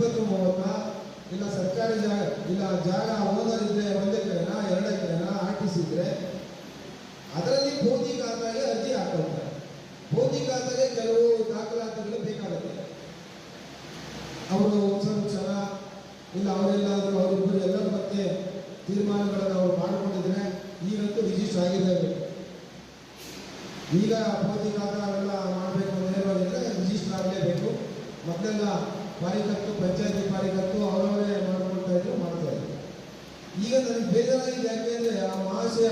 ಇಪ್ಪತ್ತು ಮೂವತ್ತ? ಇಲ್ಲ ಸರ್ಕಾರಿ ಜಾಗ ಇಲ್ಲ ಜಾಗ ಓನರ್ ಇದ್ರೆ ಒಂದು ಎಕರೆನಾ ಎರಡು ಎಕರೆನಾ ಅದರಲ್ಲಿ ಭೌತಿ ಖಾತಾಗೆ ಅರ್ಜಿ ಹಾಕೊಳ್ತಾರೆ ಭೌತಿ ಖಾತೆಗೆ ಕೆಲವು ದಾಖಲಾತಿಗಳು ಬೇಕಾಗುತ್ತೆ. ಅವರು ಸ್ವಲ್ಪ ಕ್ಷಣ, ಇಲ್ಲ ಅವರೆಲ್ಲಾದರೂ ಅವರಿಬ್ಬರು ಎಲ್ಲರ ಬಗ್ಗೆ ತೀರ್ಮಾನಗಳನ್ನು ಅವರು ಮಾಡಿಕೊಂಡಿದ್ರೆ ಈಗಂತೂ ರಿಜಿಸ್ಟರ್ ಆಗಿರಲೇಬೇಕು ಈಗ ಭೌತಿ ಖಾತಾ ಮಾಡಬೇಕು ನೇರವಾಗಿದ್ರೆ ರಿಜಿಸ್ಟರ್ ಆಗಲೇಬೇಕು. ಮೊದಲೆಲ್ಲ ಪಾರಿಕತ್ತು, ಪಂಚಾಯತಿ ಪಾರಿಕತ್ತು ಅವರವರೇ ಮಾಡ್ಕೊಳ್ತಾ ಇದ್ರು, ಮಾಡ್ತಾ ಇದ್ರು. ಈಗ ನನಗೆ ಬೇಜಾರಾಗಿದೆ ಯಾಕೆ ಅಂದರೆ ಆ ಮಹಾಶಯ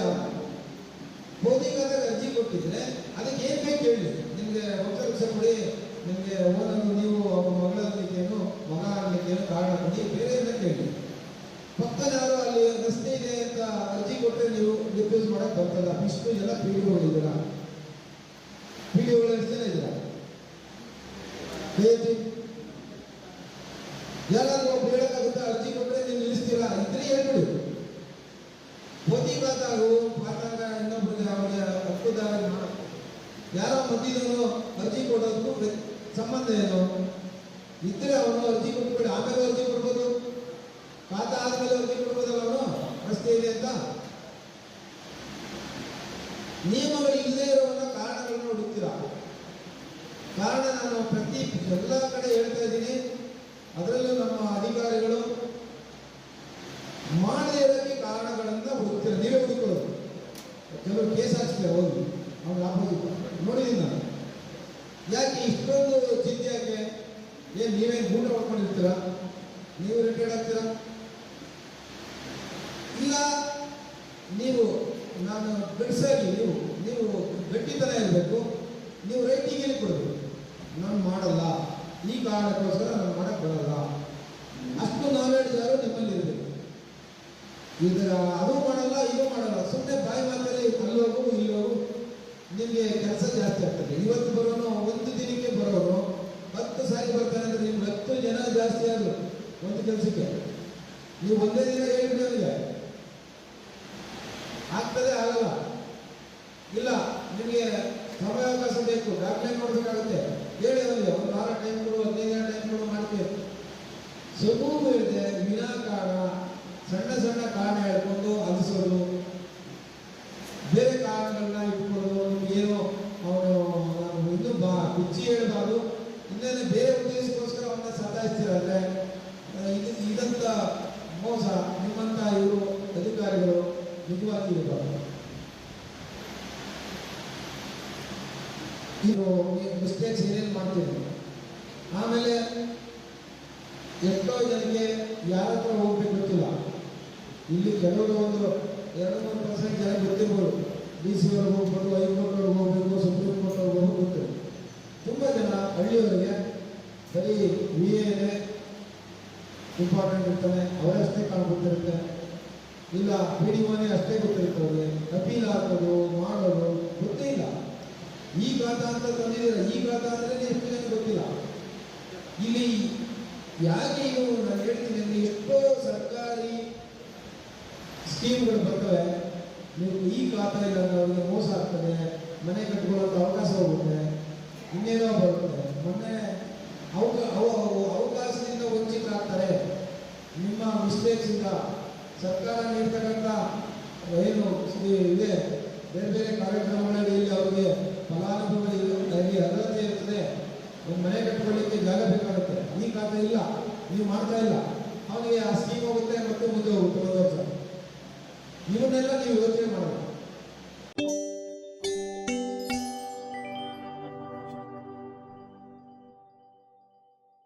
ಭೌತಿಕ ಅರ್ಜಿ ಕೊಟ್ಟಿದ್ರೆ ಅದಕ್ಕೆ ಏನ್ ಬೇಕು ಹೇಳಿ. ನಿಮ್ಗೆ ಒಂದು ಲಕ್ಷ ಕೊಡಿ, ನಿಮ್ಗೆ ಓದನ್ನು ನೀವು ಒಬ್ಬ ಮಗಳ ಆಗ್ಲಿಕ್ಕೇನು ಮಗ ಆಗ್ಲಿಕ್ಕೇನು ಕಾರಣ ಕೊಡಿ, ಬೇರೆ ಎಲ್ಲ ಕೇಳಿ ಪಕ್ಕದ ಯಾರು ಅಲ್ಲಿ ರಸ್ತೆ ಇದೆ ಅಂತ ಅರ್ಜಿ ಕೊಟ್ಟರೆ ನೀವು ಡಿಫ್ಯೂಸ್ ಮಾಡಕ್ ಬರ್ತದ ಇಷ್ಟು ಜನ ಪಿ ಡಿ ಇದ್ದೀರಾ? ಪಿ ಡಿ ಎಷ್ಟು ಜನ ಹೇಳ್ತಿ ಯಾರಾದ್ರೂ ಒಬ್ಬ ಹೇಳಕ್ಕಾಗುತ್ತೆ ಅರ್ಜಿ ಕೊಟ್ಟರೆ ನೀವು ನಿಲ್ಲಿಸ್ತೀರಾ ಇದ್ರೆ ಹೇಳ್ಬಿಡಿ ಭೌತಿಕತಾಗು ಪಾಠಾಂಗ ಇನ್ನೊಬ್ಬರಿಗೆ ಅವರಿಗೆ ಹಕ್ಕುದಾರ ಯಾರೋ ಮಧ್ಯದವನು ಅರ್ಜಿ ಕೊಡೋದು ಸಂಬಂಧ ಏನು? ಇದ್ರೆ ಅವನು ಅರ್ಜಿ ಕೊಟ್ಬಿಡಿ, ಆಮೇಲೆ ಅರ್ಜಿ ಕೊಡ್ಬೋದು. ಕಾತ ಆದ್ಮೇಲೆ ಅರ್ಜಿ ಕೊಡ್ಬೋದಲ್ಲ ಅವನು? ರಸ್ತೆ ಇದೆ ಅಂತ? ನಿಯಮಗಳು ಇಲ್ಲದೆ ಇರುವಂಥ ಕಾರಣಗಳನ್ನ ಹುಡುಕ್ತೀರಾ? ಕಾರಣ ನಾನು ಪ್ರತಿ ಎಲ್ಲ ಕಡೆ ಹೇಳ್ತಾ ಇದ್ದೀನಿ. ಅದರಲ್ಲೂ ನಮ್ಮ ಅಧಿಕಾರಿಗಳು ಮಾಡದೇ ಇರೋಕ್ಕೆ ಕಾರಣಗಳನ್ನ ಹುಡುಕ್ತೀರ. ನೀವೇ ಹುಡುಕೋದು ಕೆಲವರು ಕೇಸ್ ಹಾಕ್ಸ್ತಾರೆ, ಹೋಗಿ. ಅವ್ರು ಲಾಭ ನೋಡಿದ್ದೀನಿ ನಾನು. ಯಾಕೆ ಇಷ್ಟೊಂದು ಚಿಂತೆ ಯಾಕೆ ಏನು ನೀವೇನು ಗೂಂಡ ಹೊಡ್ಕೊಂಡಿರ್ತೀರಾ? ನೀವು ರಿಟೈರ್ಡ್ ಆಗ್ತೀರಾ? ಇಲ್ಲ, ನೀವು, ನಾನು ಗಡ್ಸಾಗಿ ನೀವು ನೀವು ಗಟ್ಟಿತನ ಇರಬೇಕು. ನೀವು ರೈಟಿಂಗ್ ಕೊಡಬೇಕು? ನಾನು ಮಾಡಲ್ಲ. ಈ ಕಾರಣಕ್ಕೋಸ್ಕರ ನಾನು ಮಾಡಕ್ಕೆ ಬರಲ್ಲ ಅಷ್ಟು ನಾಲೆಡ್ಜ್ ಯಾರು ನಿಮ್ಮಲ್ಲಿ ಇರಬೇಕು ಈಗ ಅದು ಮಾಡಲ್ಲ, ಇದು ಮಾಡಲ್ಲ. ಸುಮ್ಮನೆ ಬಾಯಿ ಮಾತಲ್ಲಿ ಅಲ್ಲೋಗು, ಇಲ್ಲೋಗು. ನಿಮಗೆ ಕೆಲಸ ಜಾಸ್ತಿ ಆಗ್ತದೆ. ಇವತ್ತು ಬರೋನು, ಒಂದು ದಿನಕ್ಕೆ ಬರೋನು, ಹತ್ತು ಸಾರಿ ಬರ್ತಾನೆ ಅಂದ್ರೆ ನಿಮ್ಗೆ ಹತ್ತು ಜನ ಜಾಸ್ತಿ ಆದರು ಒಂದು ಕೆಲಸಕ್ಕೆ. ನೀವು ಒಂದೇ ದಿನ ಅವನಿಗೆ ಆಗ್ತದೆ, ಆಗಲ್ಲ. ಇಲ್ಲ, ನಿಮಗೆ ಸಮಯಾವಕಾಶ ಬೇಕು. ಡಾಕ್ಟರ್ ನೋಡ್ಬೇಕಾಗುತ್ತೆ ಹೇಳಿ ಅವನಿಗೆ ಒಂದು ವಾರ ಟೈಮ್ ಕೊಡು, ಹದಿನೈದು ದಿನ ಟೈಮ್ ಕೊಡು, ಮಾಡ್ತೀವಿ. ಸುಗೂಗು ಇದೆ, ವಿನಾಕಾರಣ. ಸಣ್ಣ ಸಣ್ಣ ಕಾರಣ ಹೇಳ್ಕೊಂಡು ಅಲಿಸೋದು. ಬೇರೆ ಕಾರಣಗಳನ್ನ ಇಟ್ಕೊಳ್ಳೋದು ಏನೋ ಅವನು ಇನ್ನು ಬಾ, ಬಿಚ್ಚಿ ಹೇಳ್ಬಾರ್ದು. ಇನ್ನೇನು ಬೇರೆ ಉದ್ದೇಶಕ್ಕೋಸ್ಕರ ಅವನ್ನ ಸತಾಯಿಸ್ತೀರಂದ್ರೆ ಇದು ಇದಂತ ಮೋಸ, ನಿಮ್ಮಂತ ಇವರು ಅಧಿಕಾರಿಗಳು ನಿಜವಾಗಿ ಇರಬಾರ್ದು. ಮಿಸ್ಟೇಕ್ಸ್ ಏನೇನು ಮಾಡ್ತೀವಿ ಆಮೇಲೆ ಎಷ್ಟೋ ಜನಕ್ಕೆ ಯಾರ ಹತ್ರ ಹೋಗ್ಬೇಕು ಇಲ್ಲಿ ಕೆಲವರು ಒಂದು ಎರಡು ಮೂರು ಪರ್ಸೆಂಟ್ ಜನ ಗೊತ್ತಿರ್ಬೋದು. ಡಿ ಸಿ ಅವ್ರಿಗೆ ಹೋಗ್ಬೋದು ಹೈಕೋರ್ಟ್ ಅವ್ರಿಗೆ ಹೋಗ್ಬೇಕು ಸುಪ್ರೀಂ ಕೋರ್ಟ್ ಅವ್ರಿಗೆ ಹೋಗ್ಬೇಕು ತುಂಬ ಜನ ಹಳ್ಳಿಯವರಿಗೆ ಬರೀ ವಿ ಎನೇ ಇಂಪಾರ್ಟೆಂಟ್ ಇರ್ತಾನೆ ಅವರಷ್ಟೇ ಕಾಣ್ಕೊತಿರುತ್ತೆ. ಇಲ್ಲ ಪಿ ಡಿ ಮನೆ ಅಷ್ಟೇ ಗೊತ್ತಿರುತ್ತೆ ಅವ್ರಿಗೆ. ಅಪೀಲ್ ಹಾಕೋದು, ಮಾಡೋದು ಗೊತ್ತೇ ಇಲ್ಲ. ಈ ಗಾತ ಅಂತ ತಂದಿದ್ದೀರ? ಈ ಗಾತ ಅಂದ್ರೆ ಎಷ್ಟು ಜನ ಗೊತ್ತಿಲ್ಲ? ಇಲ್ಲಿ ಯಾಕೆ ಸ್ಕೀಮ್ಗಳು ಬರ್ತವೆ. ನೀವು ಈ ಖಾತಾ ಇಲ್ಲ ಅವ್ರಿಗೆ ಮೋಸ ಆಗ್ತದೆ, ಮನೆ ಕಟ್ಕೊಳ್ಳೋಂಥ ಅವಕಾಶ ಹೋಗುತ್ತೆ, ಇನ್ನೇನೋ ಬರುತ್ತೆ. ಮೊನ್ನೆ ಅವಕ, ಅವ, ಅವ- ಅವಕಾಶದಿಂದ ವಂಚಿತರಾಗ್ತಾರೆ ನಿಮ್ಮ ಮಿಸ್ಟೇಕ್ಸಿಂದ ಸರ್ಕಾರ ನೀಡ್ತಕ್ಕಂಥ ಏನು ಇದು ಬೇರೆ ಬೇರೆ ಕಾರ್ಯಕ್ರಮಗಳಲ್ಲಿ ಇಲ್ಲಿ ಅವರಿಗೆ ಇಲ್ಲಿ ಅರ್ಹತೆ ಇರ್ತದೆ. ಒಂದು ಮನೆ ಕಟ್ಕೊಳ್ಳಿಕ್ಕೆ ಜಾಗ ಬೇಕಾಗುತ್ತೆ. ಈ ಖಾತೆ ಇಲ್ಲ, ನೀವು ಮಾಡ್ತಾ ಇಲ್ಲ. ಅವನಿಗೆ ಆ ಸ್ಕೀಮ್ ಹೋಗುತ್ತೆ ಮತ್ತು ಮುಂದೆ ಹೋಗುತ್ತೆ. ಇವನ್ನೆಲ್ಲ ನೀವು ಯೋಚನೆ ಮಾಡಬೇಕು